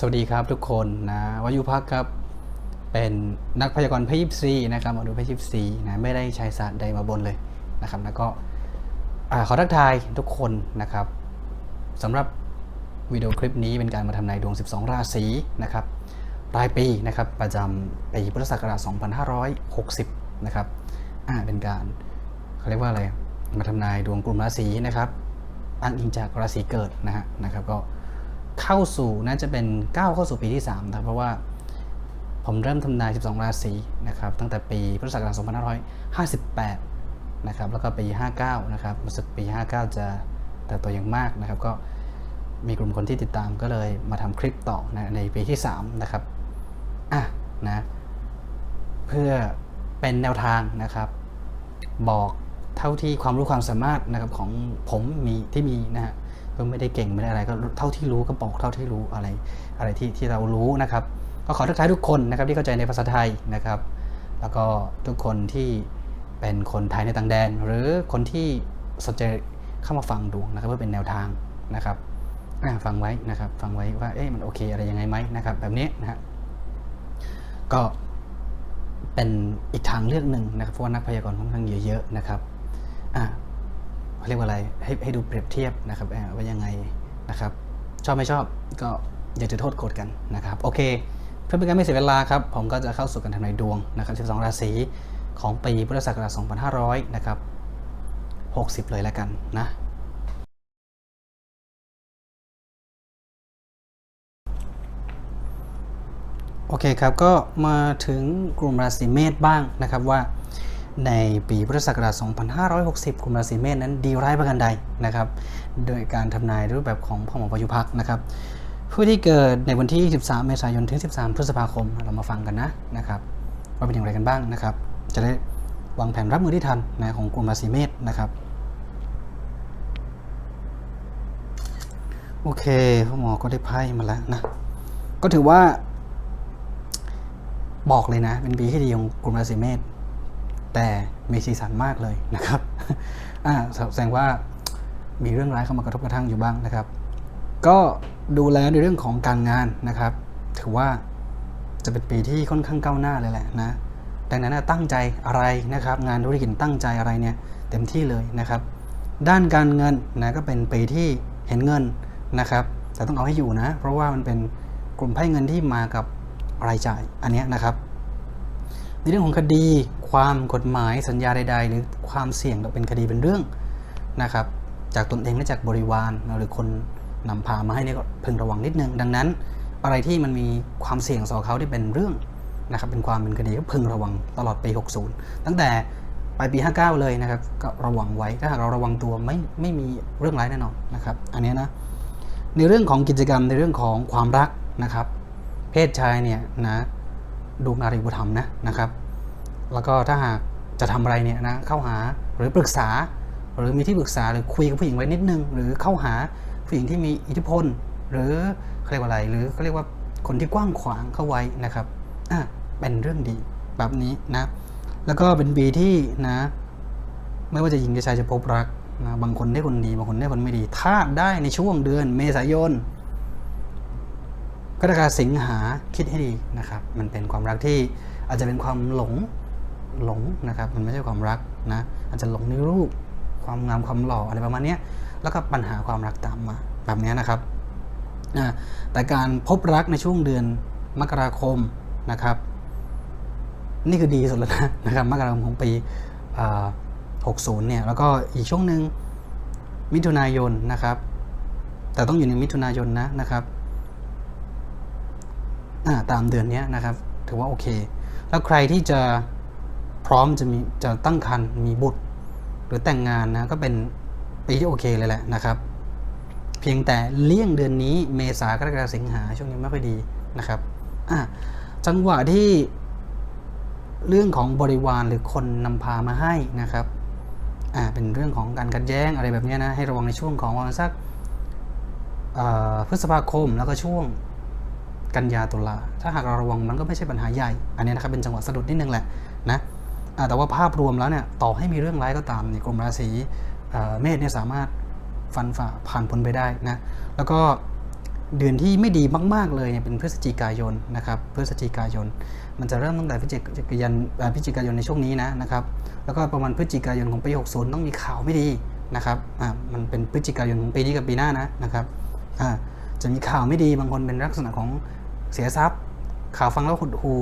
สวัสดีครับทุกคนนะวายุพักครับ เป็นนักพยากรณ์พยิบซีนะครับมาดูพยิบซีนะไม่ได้ใช้ศาสตร์ใดมาบนเลยนะครับ แล้วก็ขอทักทายทุกคนนะครับสำหรับวิดีโอคลิปนี้เป็นการมาทำนายดวง 12 ราศีนะครับรายปีนะครับประจำปีพุทธศักราช 2560 นะครับอ่าเป็นการเขาเรียกว่าอะไรมาทำนายดวงกลุ่มราศีนะครับอ้างอิงจากราศีเกิดนะฮะนะครับก็ เข้าสู่น่าจะเป็นก้าวเข้าสู่ปีที่3นะครับเพราะว่าผมเริ่มทำนาย 12 ราศีนะครับตั้งแต่ปีพุทธศักราช2558 นะครับแล้วก็ปี 59 นะครับรู้สึกปี 59 จะเติบโตอย่างมากนะครับ ก็มีกลุ่มคนที่ติดตามก็เลยมาทำคลิปต่อนะในปีที่ 3 นะครับอะนะเพื่อเป็นแนวทางนะครับ บอกเท่าที่ความรู้ความสามารถนะครับของผมมีที่มีนะฮะ ก็ไม่ได้เก่งไม่ได้อะไรก็เท่าที่รู้ก็บอกเท่าที่รู้อะไรอะไรที่ที่เรารู้นะครับ ก็ขอทักทายทุกคนนะครับที่เข้าใจในภาษาไทยนะครับ แล้วก็ทุกคนที่เป็นคนไทยในต่างแดน หรือคนที่สนใจเข้ามาฟังดวงนะครับเพื่อเป็นแนวทางนะครับฟังไว้นะครับฟังไว้ว่าเอ๊ะมันโอเคอะไรยังไงไหมนะครับ แบบนี้นะฮะก็เป็นอีกทางเลือกหนึ่งนะครับเพราะว่านักพยากรณ์ค่อนข้างเยอะๆนะครับอะ เขาเรียกว่าอะไรให้ให้ดูเปรียบเทียบนะครับว่ายังไงนะครับ ชอบไม่ชอบก็อย่าถือโทษโกรธกันนะครับโอเค เพื่อเป็นการไม่เสียเวลาครับ ผมก็จะเข้าสู่การทำนายดวงนะครับ 12 ราศีของปีพุทธศักราช2500 นะครับ 60 เลยแล้วกันนะโอเคครับ ก็มาถึงกลุ่มราศีเมษบ้างนะครับว่า ในปีพุทธศักราช 2560กลุ่มราศีเมษนั้นดีร้ายประการใดนะครับ โดยการทำนายรูปแบบของพ่อหมอประยุพักนะครับ ผู้ที่เกิดในวันที่ 13 เมษายนถึง 13 พฤษภาคม เรามาฟังกันนะนะครับว่าเป็นอย่างไรกันบ้างนะครับ จะได้วางแผนรับมือที่ทันนะของกลุ่มราศีเมษนะครับ โอเคพ่อหมอก็ได้ไพ่มาแล้วนะ ก็ถือว่า บอกเลยนะ เป็นปีที่ดีของกลุ่มราศีเมษ แต่มีสีสันมากเลยนะครับอ่าแสดงว่ามีเรื่องร้ายเข้ามากระทบกระทั่งอยู่บ้างนะครับ ก็ดูแลในเรื่องของการงานนะครับ ถือว่าจะเป็นปีที่ค่อนข้างก้าวหน้าเลยแหละนะดังนั้นตั้งใจอะไรนะครับ งานธุรกิจตั้งใจอะไรเนี่ยเต็มที่เลยนะครับ ด้านการเงินนะก็เป็นปีที่เห็นเงินนะครับ แต่ต้องเอาให้อยู่นะ เพราะว่ามันเป็นกลุ่มไพ่เงินที่มากับรายจ่ายอันนี้นะครับ ในเรื่องของคดี ความกฎหมายสัญญาใดๆ หรือความเสี่ยงเป็นคดีเป็นเรื่องนะครับ จากตนเองและจากบริวารหรือคนนำพามาให้นี่ก็พึงระวังนิดนึง ดังนั้น อะไรที่มันมีความเสี่ยงต่อเขาที่เป็นเรื่องนะครับเป็นความเป็นคดีก็พึงระวังตลอดปี 60 ตั้งแต่ปลายปี 59 เลยนะครับ ก็ระวังไว้ถ้าหากเราระวังตัวไม่ไม่มีเรื่องร้ายแน่นอนนะครับ อันนี้นะในเรื่องของกิจกรรมในเรื่องของความรักนะครับ เพศชายเนี่ยนะดูนารีบุธรรมนะนะครับ แล้วก็ถ้าหากจะทำอะไรเนี่ยนะเข้าหาหรือปรึกษา หรือมีที่ปรึกษาหรือคุยกับผู้หญิงไว้นิดนึง หรือเข้าหาผู้หญิงที่มีอิทธิพล หรือเขาเรียกว่าอะไร หรือเขาเรียกว่าคนที่กว้างขวางเข้าไว้นะครับอะเป็นเรื่องดีแบบนี้นะ แล้วก็เป็นปีที่นะ ไม่ว่าจะหญิงจะชายจะพบรักนะบางคนได้คนดีบางคนได้คนไม่ดี ถ้าได้ในช่วงเดือนเมษายนกรกฎาสิงหาคิดให้ดีนะครับ มันเป็นความรักที่อาจจะเป็นความหลง หลงนะครับมันไม่ใช่ความรักนะอาจจะหลงในรูปความงามความหล่ออะไรประมาณนี้แล้วก็ปัญหาความรักตามมาแบบนี้นะครับแต่การพบรักในช่วงเดือนมกราคมนะครับ นี่คือดีสุดแล้วนะนะครับมกราคมของปี60เนี่ยแล้วก็อีกช่วงหนึ่งมิถุนายนนะครับ แต่ต้องอยู่ในมิถุนายนนะนะครับตามเดือนนี้นะครับ ถือว่าโอเค แล้วใครที่จะ พร้อมจะมีจะตั้งครรภ์มีบุตร หรือแต่งงานนะก็เป็นปีที่โอเคเลยแหละนะครับ เพียงแต่เลี่ยงเดือนนี้เมษากรกฎาสิงหาช่วงนี้ไม่ค่อยดีนะครับอะจังหวะที่เรื่องของบริวารหรือคนนำพามาให้นะครับอ่าเป็นเรื่องของการกัดแย้งอะไรแบบนี้นะให้ระวังในช่วงของวันสักพฤษภาคมแล้วก็ช่วงกันยาตุลาถ้าหากเราระวังมันก็ไม่ใช่ปัญหาใหญ่ อันนี้นะครับเป็นจังหวะสะดุดนิดนึงแหละนะ แต่ว่าภาพรวมแล้วเนี่ยต่อให้มีเรื่องร้ายก็ตามในกลุ่มราศีเมษเนี่ยสามารถฟันฝ่าผ่านพ้นไปได้นะแล้วก็เดือนที่ไม่ดีมากๆเลยเนี่ยเป็นพฤศจิกายนนะครับพฤศจิกายน มันจะเริ่มตั้งแต่พฤศจิกายนพฤศจิกายนในช่วงนี้นะนะครับแล้วก็ประมาณพฤศจิกายนของปี 60 ต้องมีข่าวไม่ดีนะครับอ่ามันเป็นพฤศจิกายนของปีนี้กับปีหน้านะนะครับอ่าจะมีข่าวไม่ดีบางคนเป็นลักษณะของเสียทรัพย์ ข่าวฟังแล้วหดหู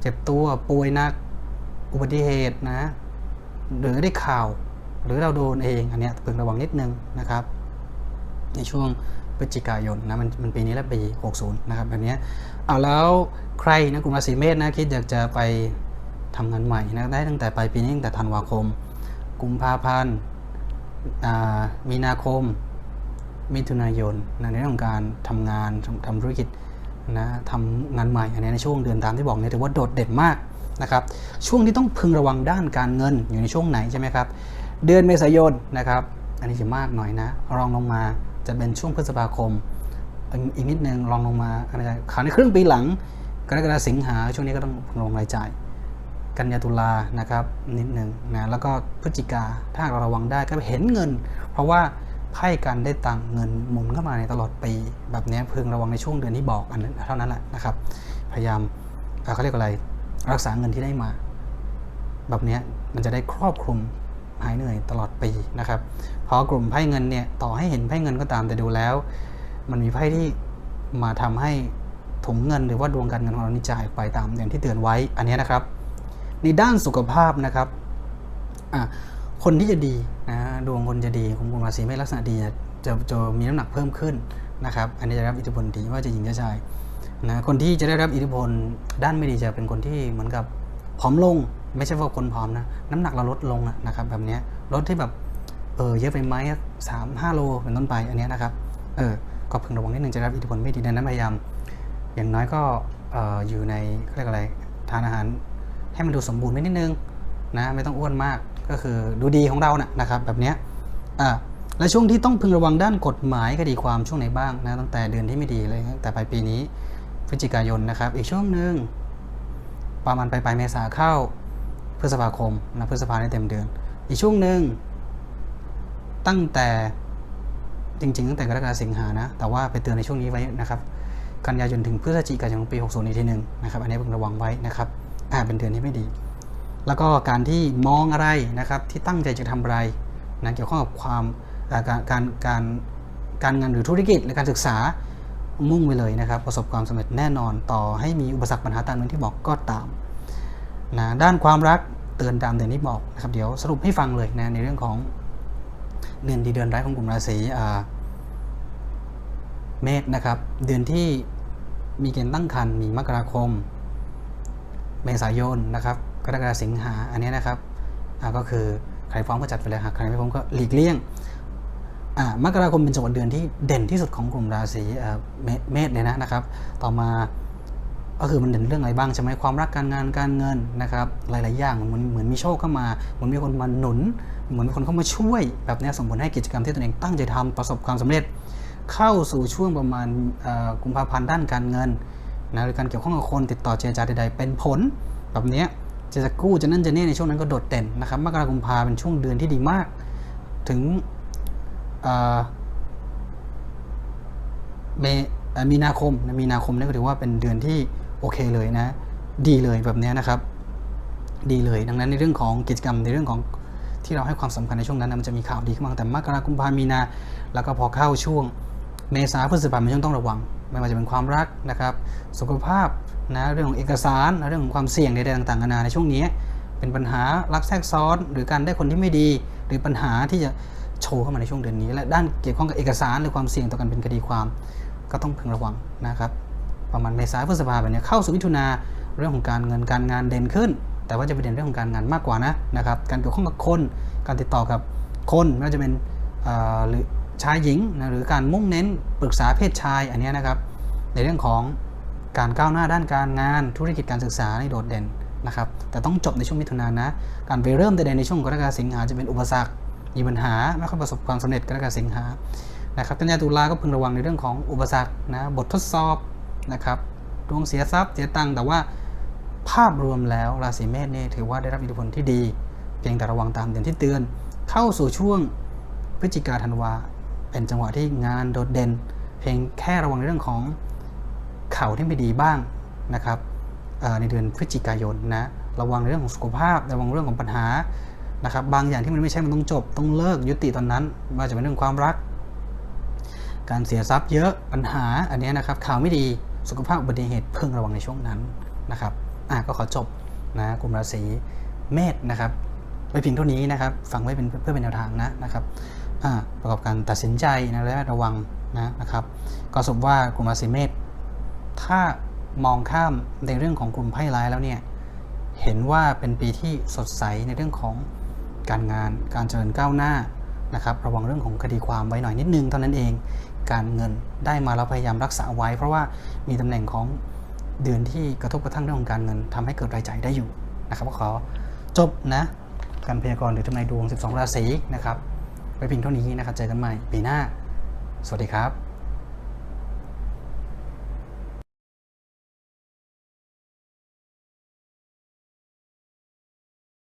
เจ็บตัวป่วยหนัก อุบัติเหตุนะ หรือได้ข่าว หรือเราโดนเองอันนี้ยพึงระวังนิดนึงนะครับ ในช่วงพฤศจิกายนนะมันมันปีนี้และปี 60 นะครับแบบนี้เอาแล้วใครนะกลุ่มราศีเมษนะคิดอยากจะไปทำงานใหม่นะได้ตั้งแต่ปลายปีนี้ตั้งแต่ธันวาคม กุมภาพันธ์มีนาคม มิถุนายนนะในเรื่องของการทำงานทำทำธุรกิจนะทำงานใหม่อันนี้ในช่วงเดือนตามที่บอกเนี่ยถือว่าโดดเด่นมาก นะครับช่วงที่ต้องพึงระวังด้านการเงินอยู่ในช่วงไหนใช่ไหมครับเดือนเมษายนนะครับอันนี้จะมากหน่อยนะรองลงมาจะเป็นช่วงพฤษภาคม อีกนิดนึงรองลงมาอะไรข่าวในครึ่งปีหลังกรกฎาสิงหาช่วงนี้ก็ต้องลงรายจ่าย กันยาตุลานะครับนิดหนึ่งนะแล้วก็พฤศจิกาถ้าหากเราระวังได้ก็เห็นเงิน เพราะว่าไพ่กันได้ตังเงินหมุนเข้ามาในตลอดปี แบบนี้พึงระวังในช่วงเดือนที่บอกอันนั้นเท่านั้นแหละนะครับ พยายามเอ่อเขาเรียกอะไร รักษาเงินที่ได้มา แบบนี้มันจะได้ครอบคลุมหายเหนื่อยตลอดปีนะครับเพราะกลุ่มไพ่เงินเนี่ยต่อให้เห็นไพ่เงินก็ตามแต่ดูแล้ว มันมีไพ่ที่มาทำให้ถุงเงินหรือว่าดวงการเงินของเรานี่จ่ายไปตามอย่างที่เตือนไว้อันนี้นะครับ ในด้านสุขภาพนะครับอะคนที่จะดีนะดวงคนจะดีของกลุ่มราศีเมษลักษณะดีจะจะมีน้ำหนักเพิ่มขึ้นนะครับ อันนี้จะรับอิทธิพลดีว่าจะหญิงจะชาย นะคนที่จะได้รับอิทธิพลด้านไม่ดีจะเป็นคนที่เหมือนกับผอมลง ไม่ใช่ว่าคนผอมนะน้ำหนักเราลดลงนะครับ แบบนี้ลดที่แบบเออเยอะไปไหมสามห้าโลเป็นต้นไปอันนี้นะครับเออก็พึงระวังนิดนึงจะรับอิทธิพลไม่ดีดังนั้นพยายาม อย่างน้อยก็เอออยู่ในเรียกอะไรทานอาหารให้มันดูสมบูรณ์ไว้นิดนึงนะไม่ต้องอ้วนมากก็คือดูดีของเรานะนะครับแบบนี้อ่าและช่วงที่ต้องพึงระวังด้านกฎหมายคดีความช่วงไหนบ้างนะตั้งแต่เดือนที่ไม่ดีเลยตั้งแต่ปลายปีนี้ พฤศจิกายนนะครับ อีกช่วงหนึ่งประมาณปลายปลายเมษาเข้าพฤษภาคมนะพฤษภาในเต็มเดือน อีกช่วงหนึ่งตั้งแต่จริง ๆ ตั้งแต่กรกฎาคมสิงหานะ แต่ว่าไปเตือนในช่วงนี้ไว้นะครับ กันยายนถึงพฤศจิกายนของปี 60อีกทีหนึ่งนะครับ อันนี้เพิ่งระวังไว้นะครับอ่าเป็นเดือนที่ไม่ดี แล้วก็การที่มองอะไรนะครับที่ตั้งใจจะทำอะไรนะเกี่ยวข้องกับความการการการการงานหรือธุรกิจหรือการศึกษา มุ่งไปเลยนะครับ ประสบความสำเร็จแน่นอนต่อให้มีอุปสรรคปัญหาตามนั้นที่บอกก็ตามนะด้านความรักเตือนตามเดือนที่บอกนะครับเดี๋ยวสรุปให้ฟังเลยนะในเรื่องของเดือนดีเดือนร้ายของกลุ่มราศีเมษนะครับ เดือนที่มีเกณฑ์ตั้งครรภ์มีมกราคม เมษายนนะครับกรกฎาคมสิงหาอันนี้นะครับก็คือใครพร้อมก็จัดไปเลยหากใครไม่พร้อมก็หลีกเลี่ยง มกราคมเป็นจังหวะเดือนที่เด่นที่สุดของกลุ่มราศีเมษเนี่ยนะนะครับ ต่อมาก็คือมันเด่นเรื่องอะไรบ้างใช่ไหมความรักการงานการเงินนะครับ หลาย ๆ อย่างเหมือนเหมือนมีโชคเข้ามาเหมือนมีคนมาหนุน เหมือนมีคนเข้ามาช่วยแบบนี้ส่งผลให้กิจกรรมที่ตนเองตั้งใจทำประสบความสำเร็จ เข้าสู่ช่วงประมาณกุมภาพันธ์ด้านการเงินนะหรือการเกี่ยวข้องกับคนติดต่อเจรจาใด ๆ เป็นผลแบบนี้จะจะกู้จะนั่นจะนี่ในช่วงนั้นก็โดดเด่นนะครับมกราคมกุมภาเป็นช่วงเดือนที่ดีมาก ถึง เมมีนาคมนะมีนาคมนี่ก็ถือว่าเป็นเดือนที่โอเคเลยนะ ดีเลยแบบนี้นะครับ ดีเลย ดังนั้นในเรื่องของกิจกรรมในเรื่องของที่เราให้ความสำคัญในช่วงนั้นนะมันจะมีข่าวดีขึ้นมาแต่มกราคมกุมภามีนา แล้วก็พอเข้าช่วง เมษาพฤษภาเป็นช่วงต้องระวัง ไม่ว่าจะเป็นความรักนะครับ สุขภาพนะเรื่องของเอกสารเรื่องของความเสี่ยงใดๆต่างๆนานาในช่วงนี้ เป็นปัญหารักแทรกซ้อน หรือการได้คนที่ไม่ดี หรือปัญหาที่จะ โชว์เข้ามาในช่วงเดือนนี้ และด้านเกี่ยวข้องกับเอกสารหรือความเสี่ยงต่อการเป็นคดีความ ก็ต้องพึงระวังนะครับประมาณเมษาพฤษภาแบบนี้เข้าสู่มิถุนาเรื่องของการเงินการงานเด่นขึ้น แต่ว่าจะเป็นเด่นเรื่องของการงานมากกว่านะนะครับการเกี่ยวข้องกับคนการติดต่อกับคนไม่ว่าจะเป็นหรือชายหญิงนะหรือการมุ่งเน้นปรึกษาเพศชายอันนี้นะครับ ในเรื่องของการก้าวหน้าด้านการงานธุรกิจการศึกษานี่โดดเด่นนะครับแต่ต้องจบในช่วงมิถุนายนนะ การไปเริ่มใดๆในช่วงกรกฎาคมสิงหาจะเป็นอุปสรรค มีปัญหาไม่ค่อยประสบความสำเร็จกรกฎาสิงหานะครับกันยาตุลาก็พึงระวังในเรื่องของอุปสรรคนะบททดสอบนะครับดวงเสียทรัพย์เสียตังค์แต่ว่าภาพรวมแล้วราศีเมษนี่ถือว่าได้รับอิทธิพลที่ดี เพียงแต่ระวังตามเดือนที่เตือน เข้าสู่ช่วงพฤศจิกาธันวาเป็นจังหวะที่งานโดดเด่น เพียงแค่ระวังในเรื่องของเข่าที่ไม่ดีบ้างนะครับในเดือนพฤศจิกายนนะระวังในเรื่องของสุขภาพ ระวังเรื่องของปัญหา นะครับบางอย่างที่มันไม่ใช่มันต้องจบ ต้องเลิกยุติตอนนั้นไว่าจะเป็นเรื่องความรัก การเสียทรัพย์เยอะปัญหาอันนี้นะครับข่าวไม่ดีสุขภาพอุบัติเหตุเพิ่งระวังในช่วงนั้นนะครับอะก็ขอจบนะกลุ่มราศีเมษนะครับไว้เพียงเท่านี้นะครับฟังไว้เป็นเพื่อเป็นแนวทางนะนะครับอะประกอบการตัดสินใจนะและระวังนะนะครับ ก็สรุปว่ากลุ่มราศีเมษถ้ามองข้ามในเรื่องของกลุ่มไพ่ร้ายแล้วเนี่ยเห็นว่าเป็นปีที่สดใสในเรื่องของ การงานการเจริญก้าวหน้านะครับระวังเรื่องของคดีความไว้หน่อยนิดนึงเท่านั้นเอง การเงินได้มาแล้วพยายามรักษาไว้ เพราะว่ามีตำแหน่งของเดือนที่กระทบกระทั่งเรื่องของการเงินทำให้เกิดรายจ่ายได้อยู่นะครับก็ขอจบนะการพยากรณ์หรือทำนายดวง 12 ราศีนะครับไว้เพียงเท่านี้นะครับเจอกันใหม่ปีหน้า สวัสดีครับ